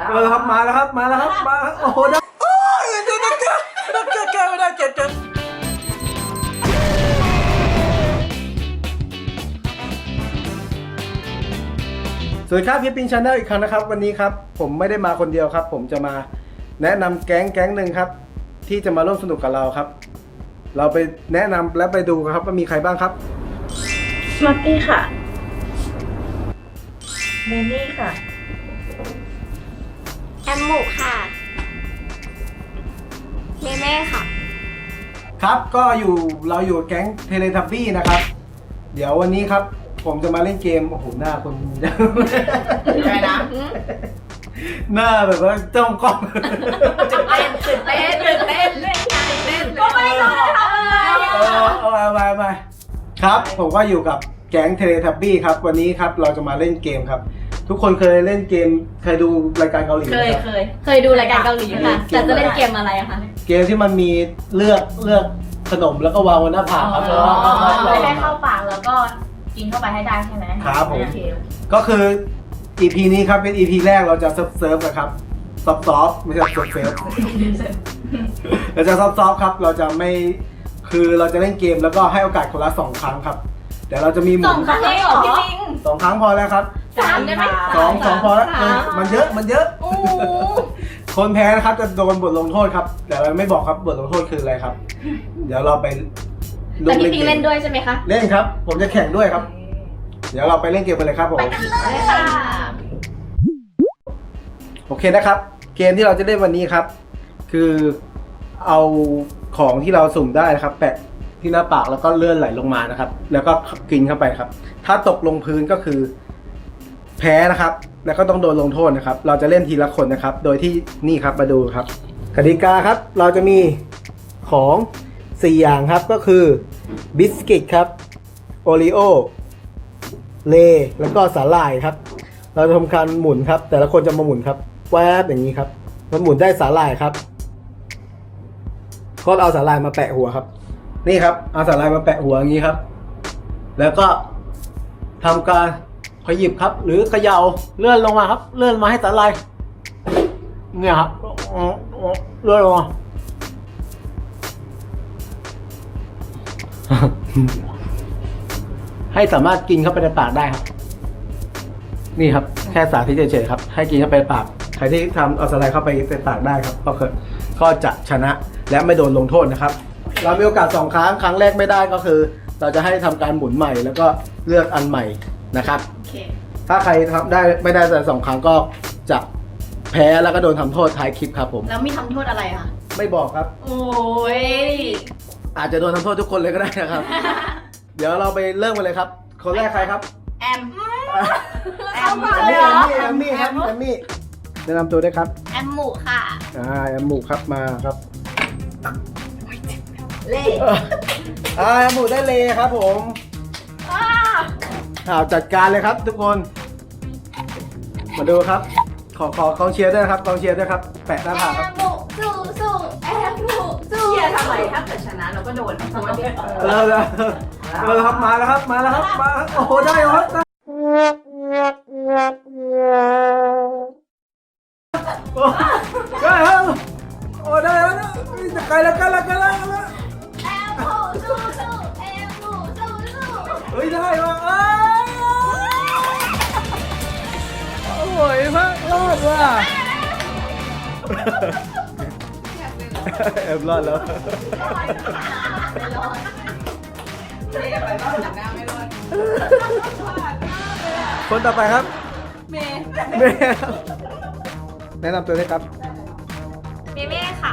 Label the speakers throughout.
Speaker 1: แล้ว
Speaker 2: เออครับมาแล้วครับมาแล้วครับมาโอ้โหได้โอ้ยเดี๋ยวนักเก็ตนักเก็ตแกไม่ได้เก็ตเก็ตสวัสดีครับพี่ปิงชาแนลอีกครั้งนะครับ วันนี้ครับผมไม่ได้มาคนเดียวครับ ผมจะมาแนะนำแก๊งแก๊งหนึ่งครับ ที่จะมาร่วมสนุกกับเราครับ เราไปแนะนำและไปดูกันครับว่ามีใครบ้างครับ
Speaker 1: มักกี้ค่ะเมนี่ค่ะ
Speaker 3: แอ มหมูค่ะเมเม่ค่ะ
Speaker 2: ครับก็อยู่เราอยู่แก๊งเทเลทับบี้นะครับ เดี๋ยววันนี้ครับ ผมจะมาเล่นเกม โอ้โห หน้าคน
Speaker 1: อะไรนะ
Speaker 2: หน้าแบบว่าจ้องกล้อง
Speaker 1: ตื่นเต้นตื่นเต้นตื่นเต้นตื่นเต้นก็ไม่รู้จะทำอะไร
Speaker 2: เออเอาไปไปไปครับ ผมก็อยู่กับแก๊งเทเลทับบี้ครับ วันนี้ครับเราจะมาเล่นเกมครับ ทุกคนเคยเล่นเกมเคยดูรายการเกาหลีไห
Speaker 1: เค
Speaker 2: ม
Speaker 1: ย
Speaker 2: ครับ
Speaker 1: เคย
Speaker 4: เคยดูรายการเกาหลีค่ะ
Speaker 2: เกม
Speaker 4: แต่จะเล่นเกมอะไรอะคะ
Speaker 2: เกมที่มันมีเลือกเลือกขนมแล้วก็วางบนหน้าผากครับแล้วก็
Speaker 1: ไม่ได้เข้าปากแล้วก็กินเข้าไปให้ได้ใช่ไหม
Speaker 2: ครับผม
Speaker 1: โอเค
Speaker 2: ก็คือ EP นี้ครับเป็น EP แรกเราจะเซิร์ฟเซิร์ฟนะครับซอฟซอฟไม่ใช่เซิร์ฟเซิร์ฟเราจะซอฟซอฟครับ เราจะไม่คือเราจะเล่นเกมแล้วก็ให้โอกาสคนละสองครั้งครับเดี๋ยวเราจะมีหมุ
Speaker 4: สอนงครั้งเลยเหรอพี่ปิง
Speaker 2: สองครั้งพอแล้วครับ
Speaker 4: สามได้ไหม
Speaker 2: สองสองพอแล้ว
Speaker 4: สาม
Speaker 2: เออมันเยอะมันเยอะ
Speaker 4: โอ้โห
Speaker 2: คนแพ้นะครับจะโดนบทลงโทษครับ แต่เราไม่บอกครับบทลงโทษคืออะไรครับ เดี๋ยวเราไป
Speaker 4: แต่พี่ปิง
Speaker 2: กม
Speaker 4: เล่นด้วยใช่ไหมคะ
Speaker 2: เล่นครับ ผมจะแข่งด้วยครับ เดี๋ยวเราไปเล่นเกมกันเลยครับผม
Speaker 4: เลยค่ะ
Speaker 2: โอเคนะครับ เกมที่เราจะเล่นวันนี้ครับ คือเอาของที่เราสุ่มได้นะครับ แปะที่หน้าปากแล้วก็เลื่อนไหลลงมานะครับ แล้วก็กินเข้าไปครับ ถ้าตกลงพื้นก็คือ แพ้นะครับ แล้วก็ต้องโดนลงโทษนะครับ เราจะเล่นทีละคนนะครับ โดยที่นี่ครับมาดูครับกติกาครับ เราจะมีของ 4 อย่างครับก็คือบิสกิตครับโอริโอเลแล้วก็สาหร่ายครับ เราจะทำการหมุนครับ แต่ละคนจะมาหมุนครับแวบอย่างนี้ครับมันหมุนได้สาหร่ายครับก็เอาสาหร่ายมาแปะหัวครับ นี่ครับเอาสาหร่ายมาแปะหัวอย่างนี้ครับ แล้วก็ทำการ ขยิบครับ หรือเขย่าเลื่อนลงมาครับ เลื่อนมาให้สาหร่ายเนี่ยครับเลื่อนลงมาให้สามารถกินเข้าไปในปากได้ครับ นี่ครับ แค่สาธิตเฉยๆครับ ให้กินเข้าไปในปากใครที่ทำเอาสไลด์เข้าไปในปากได้ครับ ก็คือก็จะชนะและไม่โดนลงโทษนะครับ เรามีโอกาสสองครั้งครั้งแรกไม่ได้ก็คือ เราจะให้ทำการหมุนใหม่ แล้วก็เลือกอันใหม่ นะครับ
Speaker 1: โอเค
Speaker 2: ถ้าใครทำได้ไม่ได้แต่สองครั้งก็จะแพ้แล้วก็โดนทำโทษท้ายคลิปครับผม
Speaker 1: แล้วมีทำโทษอะไรอะ
Speaker 2: ไม่บอกครับ
Speaker 1: โอ้ย
Speaker 2: อาจจะโดนทำโทษทุกคนเลยก็ได้นะครับ เดี๋ยวเราไปเริ่มกันเลยครับ คนแรกใครครับ
Speaker 1: แอมแอ
Speaker 2: แอ
Speaker 1: ม
Speaker 2: ม
Speaker 1: เลย
Speaker 2: มี่
Speaker 1: เหรอ
Speaker 2: แอมมี่แอมมี่ครับแอมมี่แนะนำตัวด้วยครับ
Speaker 1: แอมหมูค่ะ
Speaker 2: อ่าแอมหมูครับมาครับ
Speaker 1: เล่
Speaker 2: อ่าแอมหมูได้เลยครับผมข่า วจัดการเลยครับ ทุกคน มาดูครับ ขอขอกองเชียร์ด้วยนะครับกองเชียร์ด้วยครับ แปะหน้าผากครับ
Speaker 3: หมูสู้สู้แอมหมูสู้
Speaker 1: เชียร์ทำไมถ้าเกิดชนะเราก็โดนโดน
Speaker 2: เออเออเออครับมาแล้วครับมาแล้วครับมาครับโอ้โหได้แล้วครับโอ้ได้ครับโอ้ได้แล้วนะจะไกลแล้วไกลแล้วไกลแล้วไกลแล้ว
Speaker 3: แอมหมูสู้สู้แอมหมูสู้สู้
Speaker 2: เฮ้ยได้ว่ะ เอ้ยโอ้ยมากรอดว่ะแอบรอดแล้วคนต่อไปครับ
Speaker 1: เมย์
Speaker 2: เมย์ครับแนะนำตัวด้วยครับ
Speaker 3: เมเม่ค่ะ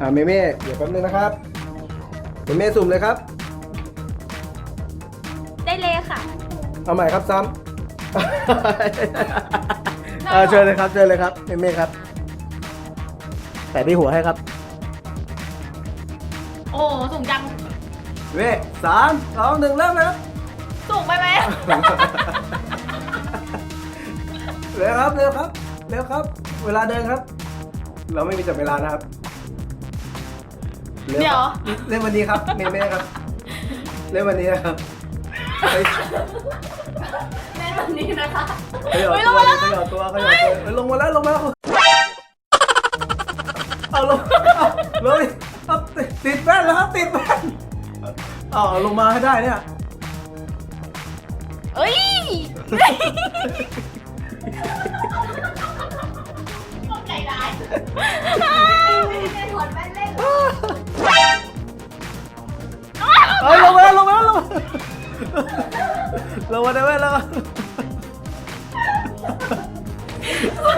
Speaker 2: อ่าเมเม่เดี๋ยวแป๊บนึงนะครับเมเม่สุ่มเลยครับ
Speaker 3: ได้เลยค่ะ
Speaker 2: เอาใหม่ครับซ้ำ เออเชิญเลยครับเชิญเลยครับเมเม่ครับแต่ที่หัวให้ครับ
Speaker 1: โอ้สูงจัง
Speaker 2: เว้สามสองหนึ่งเริ่มเลยครับ
Speaker 1: สูงไปไหม
Speaker 2: เร็วครับเร็วครับเร็วครับ เวลาเดินครับ เราไม่มีจับเวลานะครับร็
Speaker 1: เดี๋ยว
Speaker 2: ครับเล่นวันนี้ครับเมเม่ครับ เล่นวันนี้นะครับ เฮ้ย
Speaker 1: เล่นวันนี้นะคะ
Speaker 2: ขยับตัวดิขยับตัวขยับตัวเฮ้ยลงมาแล้วลงมาแล้วเอาลงเอาเลยเอาติดติดแว่นแล้วครับติดแว่นเอาเอาลงมาให้ได้เนี่ย
Speaker 4: เอ้ยใจร้าย
Speaker 3: ถอดแว่นเล่น
Speaker 2: เอาลงมาลงมาลงมาลงมาได้ไหมแล้ว ก็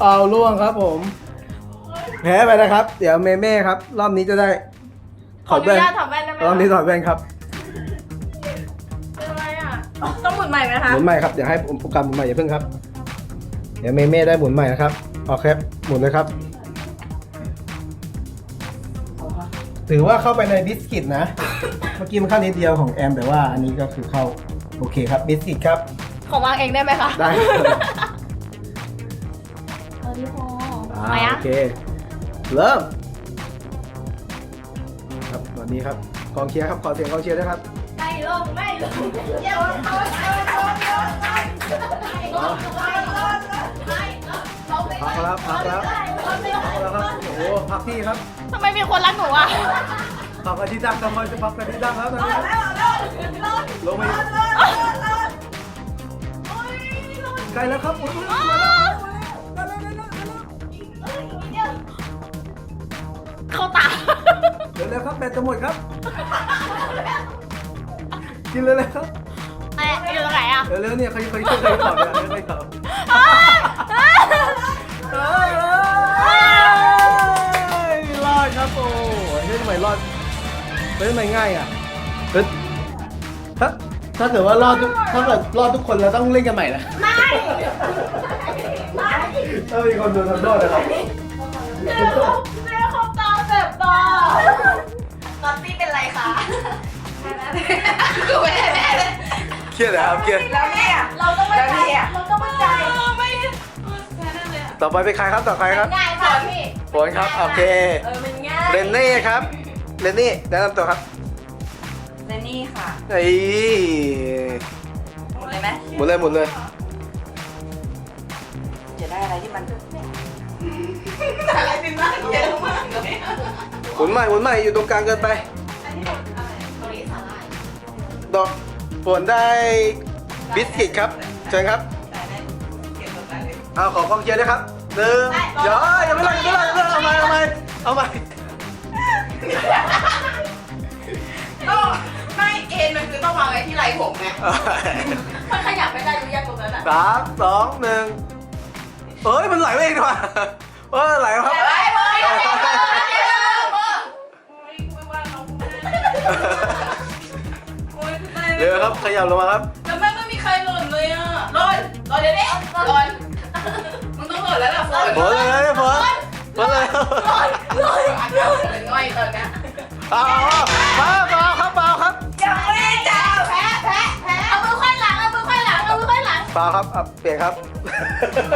Speaker 2: เอาล่วงครับผม แพ้ไปนะครับ เดี๋ยวเมเม่ครับ รอบนี้จะได้
Speaker 4: ขออนุญาตถอดแว่นได้ไหม
Speaker 2: รอบนี้ถอดแว่นครับ
Speaker 4: เป็นอะไรอะ ต้องหมุนใหม่ไหมคะ
Speaker 2: หมุนใหม่ครับ เดี๋ยวให้ผมโปรแกรมหมุนใหม่อย่าเพิ่งครับ เดี๋ยวเมเม่ได้หมุนใหม่นะครับโอเคหมุนเลยครับ ถือว่าเข้าไปในบิสกิตนะ เมื่อกี้มันเข้านิดเดียวของแอม แต่ว่าอันนี้ก็คือเข้าโอเคครับบิสกิตครับ
Speaker 4: ของวางเองได้ไหมคะ
Speaker 2: ได้
Speaker 4: เออพี่พอ
Speaker 2: อ่า
Speaker 4: ไหนอะ
Speaker 2: โอเค เริ่ม ครับวันนี้ครับกองเชียร์ครับขอเสียงกองเชียร์ด้วยครับ
Speaker 3: ไม่ลงไม่ลงเดี๋ยวลงลงลงลงไปลงลงลงลงไป
Speaker 2: พักแล้วพักแล้วพักแล้วครับ โอ้โหพักที่ครับ
Speaker 4: ทำไมมีคนรักหนูอะ
Speaker 2: พักกันที่ดังกำลังจะพักกันที่ดังแล้วตอนนี้ลงไปอีกใกล้แล้วครับอุ้ยอุ้ยมาแล้วมาแล้วมาแล้วมาแล้ว
Speaker 4: เข้าตา
Speaker 2: เดี๋ยวแล้วครับแบตจะหมดครับ กินเลยเลยครับ
Speaker 4: เอ๊ะอยู่ตรงไหนอะ
Speaker 2: เดี๋ยวเร็วเนี่ยใครใครช่วยใครตอบเนี่ยใครตอบำไมรอดเฮ้ยทำไมง่ายอะเฮ้ยถ้าถ้าเกิดว่ารอดทุกถ้าเกิดรอดทุกคนเราต้องเล่นกันใหม่นะ
Speaker 3: ไม่ ไม่
Speaker 2: ถ้ามีคนโดนทำโทษนะครับ
Speaker 3: แม่เขาตาแบบตาตอนตี้เป็นไรคะคือแม่แม่เลย
Speaker 2: เครียดนะครับเครียด
Speaker 3: แล้วเนี่ยเราต้องมั่นใจเราต้องมั่นใจไม่
Speaker 2: ต่อไปเป็นใครครับต่อใครครับ
Speaker 3: ง่ายมากพี่
Speaker 2: ฝนครับโอเค
Speaker 3: เออมันง่าย
Speaker 2: เรนนี่ครับเรนนี่แนะนำตัวครับ
Speaker 3: และนี่ค่ะ
Speaker 2: ไอ้ย
Speaker 3: หมดเลยไหม
Speaker 2: หมุนเลยหมุนเลย
Speaker 3: จะได้อะไรที่มันอะไรเป็นบ้างเยอะมากเลย
Speaker 2: หมุนใหม่หมุนใหม่อยู่ตรงกลางเกินไป
Speaker 3: อันนี้หมดอะไรตรงนี้สาหร่าย
Speaker 2: ดอกฝนได้บิสกิตครับเชิญครับ
Speaker 3: แต่ได้เก็บตัวไปเลย
Speaker 2: เอาขอกองเชียร์ด้วยครับหนึ่งเดี๋ยวยังไม่ไล่ยังไม่ไล่ยังไม่ไล่เอาใหม่เอาใหม่เอาใหม่
Speaker 1: ก็ไม่เอ็นมันคือต้องวางไว้ที่ไหล่ผมไง
Speaker 4: มันขยับไม่ได้รู้ยังตรงนั้นอะ
Speaker 2: สามสองหนึ่งเอ้ยมันไหลไปเองดีกว่าเออไหลครับ
Speaker 1: ไปไปไป
Speaker 2: เร็วครับขยับลงมาครับ
Speaker 1: แล้วแม่ไม่มีใครหล่นเลยอะหล่นหล่นเดี๋ยวนี้หล่นมึงต้องหล่นแล้วล่ะฝน
Speaker 2: ฝนเลยฝน ฝนเลย
Speaker 1: หล่นหล่นง่อยตอนนี้
Speaker 2: เอาเอาเอาเบาครับเบาครับ
Speaker 3: ยังไม่ได้จ้าแพ้แพ้แพ้
Speaker 4: เอามือค่อยหลังเอามือค่อยหลังเอามือค่อยหลัง
Speaker 2: เบาครับเอาเปลี่ยนครับ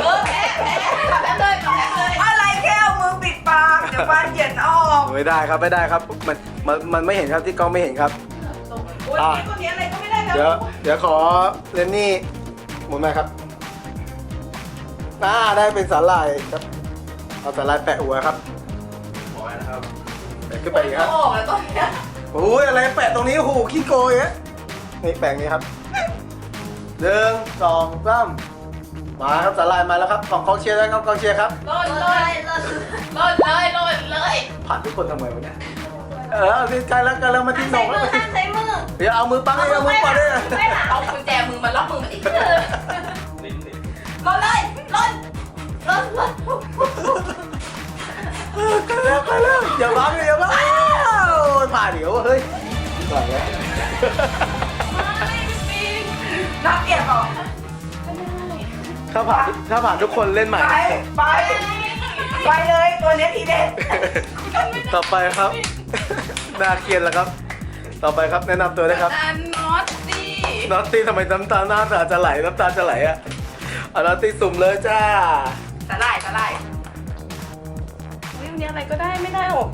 Speaker 1: เออแพ้แพ้ทำได้เลยทำได้เลย
Speaker 3: อะไรแค่เอามือปิดปากเดี๋ยวฟันเหยินออก
Speaker 2: ไม่ได้ครับไม่ได้ครับ มันมันมันไม่เห็นครับที่กล้องไม่เห็นครับ
Speaker 1: โอ้ยตัวนี้อะไรก็ไม่ได้แล้ว
Speaker 2: เดี๋ยวเดี๋ยวขอเรนนี่หมุนมาครับอ่าได้เป็นสาหร่ายครับ เอาสาหร่ายแปะหัวครับหัวนะครับแปะขึ้นไปอีกครับ
Speaker 1: ออกแล้วตอนนี้
Speaker 2: โอ้ยอะไรแปะตรงนี้โอ้โหขี้โกยอะนี่แปะอย่างนี้ครับหนึ่งสองสามมาครับสาหร่ายมาแล้วครับของกองเชียร์แล้วครับกองเชียร์ครับ
Speaker 1: หล่นเลยหล่นเลยหล่นเลย
Speaker 2: ผ่านทุกคนทำไมวะเนี่ยเออเอาสิใกล้แล้วใกล้แล้วมาที่หนองแล้วมาที่
Speaker 3: ใช้มือ
Speaker 2: เดี๋ยวเอามือปังเลยเอามือปังเลย
Speaker 1: เอากุญแจมือมาล็อกมือมาอีก
Speaker 3: หล่นเลยหล่นหล่นหล่น
Speaker 2: ใกล้ อย่าบังเลยอย่าบังโอ้ยผ่านเดี๋ยวเฮ้ยผ่านแล้ว
Speaker 3: นักเกียรติบอก
Speaker 2: ถ้าผ่านถ้าผ่านทุกคนเล่นใหม่
Speaker 3: ไปไปไปเลยตัวเนี้ยทีเด็ด
Speaker 2: ต่อไปครับนาเกียนแล้วครับ ต่อไปครับแนะนำตัวด้วยครับ
Speaker 1: อันน็อตตี้
Speaker 2: นอตตี้ทำไมน้ำตาหน้าตาจะไหลน้ำตาจะไหลอะเอานอตตี้สุ่มเลยจ้า
Speaker 1: อุ้ยวันนี้อะไรก็ได้ไม่ได้หรอก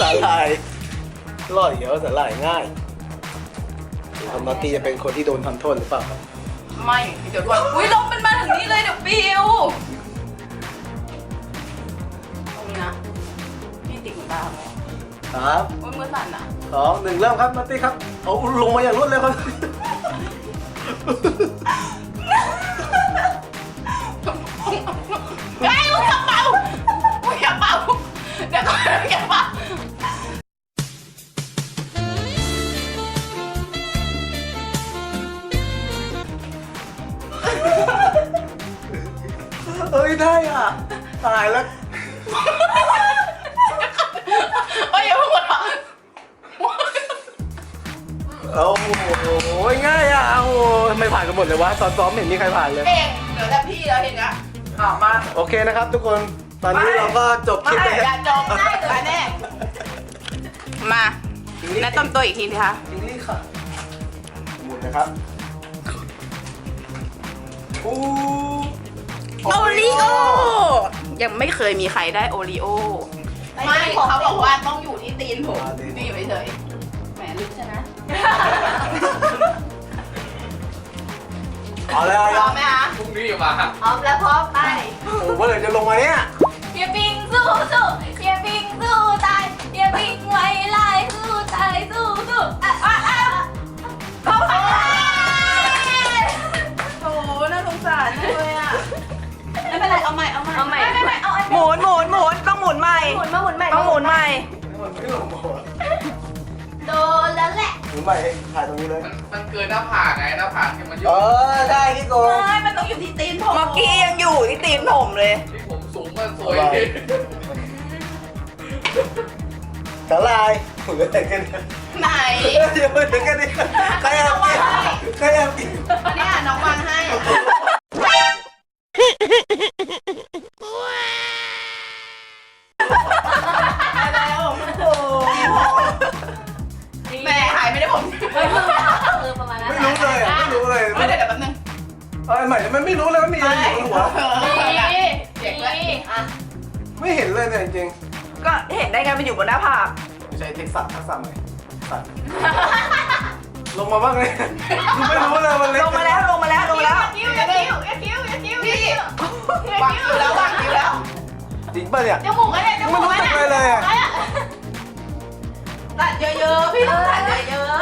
Speaker 2: สาลายรอดเดี๋ยวสลายง่ายทำนอตตี้จะเป็นคนที่โดนทำโทษหรือเปล่าครับ
Speaker 1: ไม่เดี๋ยวด่วนอุ้ยลมมันมาถึงนี่เลยเดี๋ยวปิวตรงนี้นะพี่ติดหูตาไหม
Speaker 2: ครับ
Speaker 1: อุ้ยมือสั่นอะ
Speaker 2: สองหนึ่งเริ่มครับนอตตี้ครับเอาลงมาอย่างรวดเร็วครับ
Speaker 1: ไอ้มึงอย่าเป่ามึงอย่าเป่าเดี๋ยวก่อนอย่าเป่า
Speaker 2: เอ้ยได้อะ ตายแล้ว
Speaker 1: เอ้ยอย่าเพิ่งหมดอะ
Speaker 2: โอ้โหง่ายอะโอ้โหทำไมผ่านกันหมดเลยวะซ้อมไม่เห็นมีใครผ่านเลย
Speaker 1: เองเหลือแต่พี่แล้วเห็น อะอ่ามา
Speaker 2: โอเคนะครับ ทุกคนตอนนี้เราก็จบคลิป
Speaker 1: ไม่
Speaker 2: ไป
Speaker 1: อย่า
Speaker 2: แล้ว
Speaker 1: จองได้เหลือแน่มาแนะนำตัวอีกทีสิคะ
Speaker 2: จิงลี่ค่ะหมุนนะครับอู้
Speaker 1: โอริโอยังไม่เคยมีใครได้โอริโอไม่เขาบอกว่าต้องอยู่ที่ตีนผมนี่ไปเฉยแหมลึกใช่ไหม
Speaker 2: เอาเลยเอา
Speaker 1: พ
Speaker 2: เล
Speaker 1: ร้อยมไหมคะ
Speaker 3: พรุ่งนี้มา
Speaker 1: พร้อมแล้วพร้อมไป
Speaker 2: โอ้โหเมื่อไหร่จะลงมาเนี่ย
Speaker 4: เฮียปิงสู้สู้เฮียปิงสู้ตายเฮียปิงไว้ลายสู้ตายสู้สู้อะอะอะเข้าไป
Speaker 1: โแล้
Speaker 4: วแหละ
Speaker 2: หมุนใหม่ถ่ายตรงนี้เลย
Speaker 3: มันมันเกินหน้าผากไงหน้าผากที่มันอ
Speaker 2: เอยู่อได้ที่โกง
Speaker 1: ไม่มันต้องอยู่ที่ตีนผมเมื่อกี้ยังอยู่ที่ตีนผมเลย
Speaker 3: ที่ผมสูงมันสวย
Speaker 2: อะไร สาลายหมุนเลยกันเนี่ย
Speaker 1: ไหน
Speaker 2: เดี๋ยวหมุนกันดิใครแอบกินใครแอบกิน
Speaker 1: เนี่ยน้องวางให้ มั
Speaker 4: น
Speaker 2: อยู่
Speaker 1: บน
Speaker 2: หน้า
Speaker 1: ผาก
Speaker 2: ๆไม่ใช่เทคสัตทักษะใหม่สัตว์ลงมาบ้างเลยกูไม่รู้เลยมันเล็ก
Speaker 1: ลงมาแล้วลงมาแล้วลงมาแล้ว
Speaker 4: คิ้วอย่าคิ้วอย่าคิ้วอย่าคิ้ว
Speaker 1: พี่วางคิวแล้ววางคิวแล้ว
Speaker 2: จริงป่ะเนี่ย
Speaker 4: จมูกอะไรจมูกอะไร
Speaker 2: ไม่รู้จักเลยเลยอะ
Speaker 1: ตัดเยอะๆพี่ต้องตัดเยอะ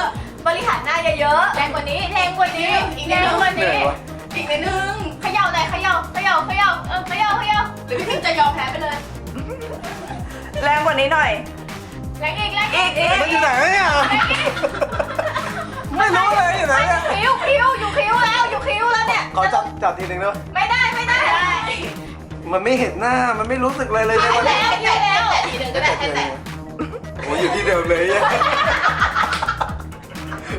Speaker 4: บริหารหน้าเยอะๆแรงกว่านี้แรงกว่านี้แรงกว่า
Speaker 2: เหนื่อ
Speaker 4: นี้
Speaker 2: ยวะ
Speaker 1: ๆอีกนิดนึง
Speaker 4: เขย่าเลยเขย่าเขย่าเขย่าเออเขย่าเขย่า
Speaker 1: หรือพี่พิมจะยอมแพ้ไปเลย
Speaker 5: แรงกว่านี้หน่อย
Speaker 4: แรงอีกแรง
Speaker 1: อี
Speaker 4: อี
Speaker 1: ก
Speaker 4: ก
Speaker 1: อีก
Speaker 2: มันอยู่ไหนเนี่ย ไม่รู้เลยอยู่ไหนเนี่ย
Speaker 4: คิ้วคิ้วอยู่คิ้วแล้วอยู่คิ้วแล้วเนี่ย
Speaker 2: ขอจับจับทีหนึ่งได้ไหม
Speaker 4: ไม่ได้ไม่ได้
Speaker 2: มันไม่เห็นหน้า มันไม่รู้สึกอะไรเลยในวันนี้
Speaker 1: แตะแตะแตะทีนึงก็ได้แค่แตะ
Speaker 2: โอ้ยอยู่ที่เดิมเลยอะ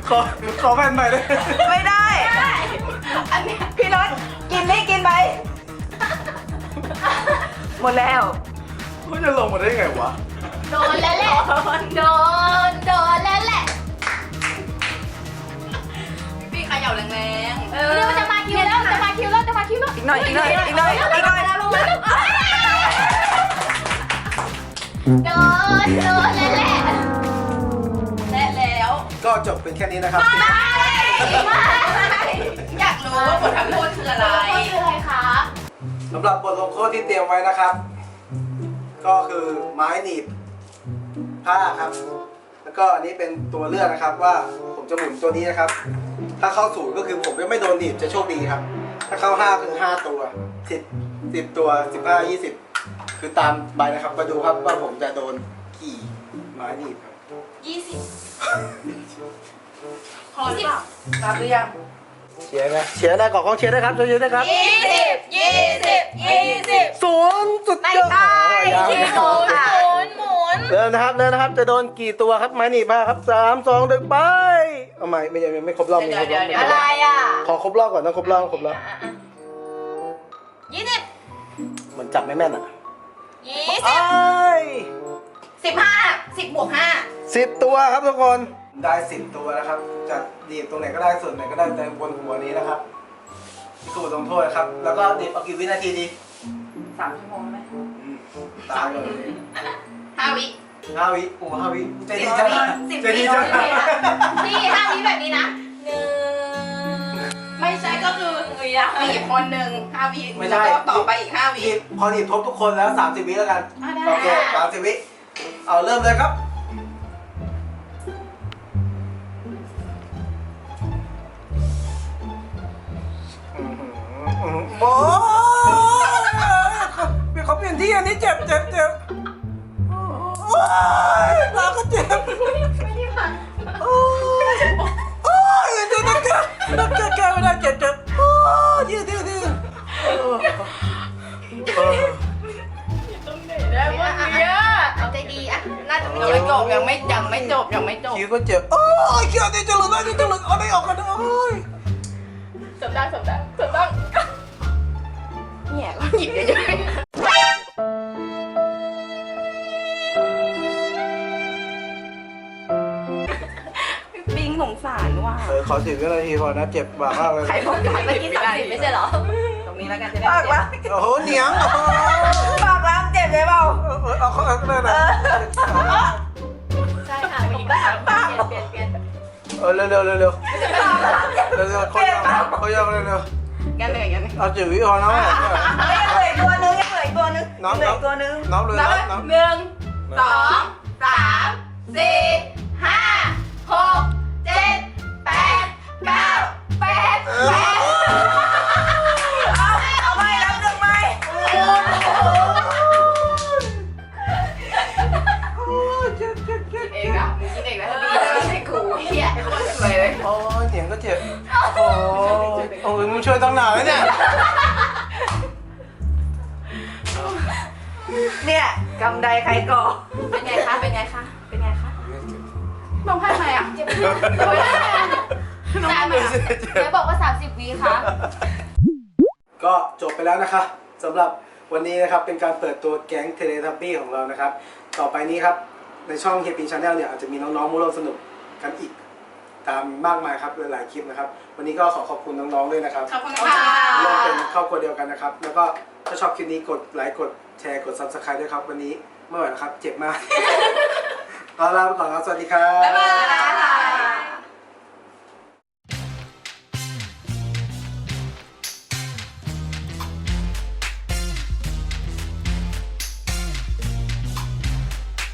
Speaker 2: ขอขอแผ่นใหม่เลย
Speaker 5: ไม่ได้
Speaker 1: อันนี้
Speaker 5: พี่รถกินนี่กินไป หมดแล้ว
Speaker 2: มันจะลงมาได้ไงวะ
Speaker 4: โดนแล้วแหละ โดน โดนแล้วแหละ
Speaker 1: พี่เขย่าแรงๆ
Speaker 4: เดี๋ยวจะมาคิวแล้ว จะมาคิวแล้ว จะมาคิวแล้ว
Speaker 5: อีกหน่อยอีกหน่อยอีกหน่อยอีกหน่อย
Speaker 4: ลงมาโดน โดนแล้วแหละ
Speaker 1: และแล้ว
Speaker 2: ก็จบเป็นแค่นี้นะครับ
Speaker 1: อยากรู้ว่าบททำโทษคืออะไร
Speaker 4: คืออะไรคะ
Speaker 2: สำหรับบทลงโทษที่เตรียมไว้นะครับ ก็คือไม้หนีบผ้าครับ แล้วก็อันนี้เป็นตัวเลือกนะครับว่าผมจะหมุนตัวนี้นะครับ ถ้าเข้าศูนย์ก็คือผมไม่โดนหนีบจะโชคดีครับ ถ้าเข้าห้าคือห้าตัวสิบสิบตัวสิบห้ายี่สิบคือตามใบนะครับมาดูครับว่าผมจะโดนกี่ไม้หนีบครับ
Speaker 4: ยี่สิบ
Speaker 1: พอหรือเปล่ารับหรือยัง
Speaker 2: เชียร์นะเชียร์นะขอของเชียร์นะครับเชียร์นะครับ
Speaker 1: ยี่สิบยี่สิบยี่
Speaker 2: เดินนะครับเดินนะครับ จะโดนกี่ตัวครับไม้หนีบมาครับสามสองหนึ่งไปเอาใหม่ไม่ยังไม่ครบรอบไม่ครบรอบไม่ครบ
Speaker 4: อะไร
Speaker 2: รอบ
Speaker 4: อะ
Speaker 2: ขอครบรอบก่อนต้องครบรอบครบรอบ
Speaker 4: ยี่สิบ
Speaker 2: เหมือนจับไม่แม่นอะ
Speaker 4: ยี่
Speaker 2: ไอ้
Speaker 1: สิบห้าสิบบวกห้า
Speaker 2: สิบตัวครับทุกคนได้สิบตัวนะครับ จะดีบตรงไหนก็ได้ส่วนไหนก็ได้แต่บนหัวนี้นะครับสูตรลงโทษนะครับ แล้วก็ดีบเอากี่วินาทีดี
Speaker 1: สามชั่วโมงไหม
Speaker 2: อืมตายเลย
Speaker 1: ห้าวิ
Speaker 2: ห้าวิโอ้ห้าวิใจดี
Speaker 1: สิบ
Speaker 2: จัง
Speaker 1: วิสิบ
Speaker 2: ใจ
Speaker 1: วิ
Speaker 2: ดีจัง
Speaker 3: นี่ห้าวิแบบนี้นะ
Speaker 4: หนึ่ง
Speaker 1: ไม่ใช่ก็คือ
Speaker 4: มีนะ
Speaker 1: มีคนหนึ่งห้าวิ
Speaker 2: ไม่
Speaker 1: แล้ว
Speaker 2: ใช่
Speaker 1: ก็ต่อไปอีกห้าวิ
Speaker 2: นี่พอหนีบครบทุกคนแล้วสามสิบวิแล้วกัน
Speaker 1: อะได้
Speaker 2: โอเคสามสิบวิเอาเริ่มเลยครับ โอ้ยเขาเปลี่ยนที่อันนี้เจ็บเจ็บเจ็บ โอ้ย ขอสิบวินาทีพอนะเจ็บบามากเลย
Speaker 1: ใครบอกจะ
Speaker 4: เมื่อกี้สามสิบไม่ใช่เหรอ
Speaker 1: ตรงนี้แล้วกันจะได้
Speaker 5: ปาก
Speaker 1: เจ็
Speaker 5: ล้า
Speaker 1: บ
Speaker 5: ง
Speaker 2: โอ้โหเหนียงโอ้โห
Speaker 5: ปากล้างเจ็บใช่เปล่า
Speaker 2: เออเออเอาเขาเอาได้นะ
Speaker 3: ใช่ค่ะมีก็ถามเปลี่ยนเปลี่ยนเปลี่ยน
Speaker 2: เออเร็วเร็วเร็วเร็วเร็วเร็วเขายังเขายังเร็วเร็ว
Speaker 1: กันเลยกันเลย
Speaker 2: เอาจิ๋ววิพอนะ
Speaker 5: ยังเหลืออีกตัวนึงยังเหลืออีกตัวนึง
Speaker 2: น้อง
Speaker 5: เหลืออีกตัวนึง
Speaker 2: น้องเลย
Speaker 1: นับ
Speaker 2: น้อง
Speaker 1: หนึ่งสองสามสี่ห้าหกเจ็ดแปด เก้าแปดแปด
Speaker 5: เอาเอาไม่รับหนึ่งไม่
Speaker 2: เจ็บเจ็บเจ็บ
Speaker 1: เองอะมึงคิดเองแล้วดีนะไม่ใช่กูเฮียโคตรสวยเลย
Speaker 2: โอ้ยเหนียงก็เจ็บ โอ้ยโอ้ยมึงช่วยตั้งนานแล้วเนี่ย
Speaker 5: เนี่ยกำไดใครก่อ
Speaker 1: เป็นไงคะเป็นไงคะเป็นไงคะร้องไห้ทำไมอะเจ็บ ร้องไห้ทำไมอะ
Speaker 4: ไหนบอกว่า 30วิค่ะ
Speaker 2: ก็จบไปแล้วนะครับสำหรับวันนี้นะครับเป็นการเปิดตัวแก๊งเทเลทับบี้ของเรานะครับ ต่อไปนี้ครับ ในช่องเฮียปินชาแนลเนี่ยอาจจะมีน้องๆมาร่วมสนุกกันอีก ตามมากมายครับหลายๆคลิปนะครับ วันนี้ก็ขอขอบคุณน้องๆด้วยนะครับ
Speaker 1: ขอบคุณค่ะ
Speaker 2: ร่วมเป็นครอบครัวเดียวกันนะครับ แล้วก็ถ้าชอบคลิปนี้กดไลค์กดแชร์กด subscribe ด้วยครับ วันนี้ไม่ไหวแล้วครับ เจ็บมากลาลาไปก่อนครับสวัสดีครับ
Speaker 1: บ๊ายบาย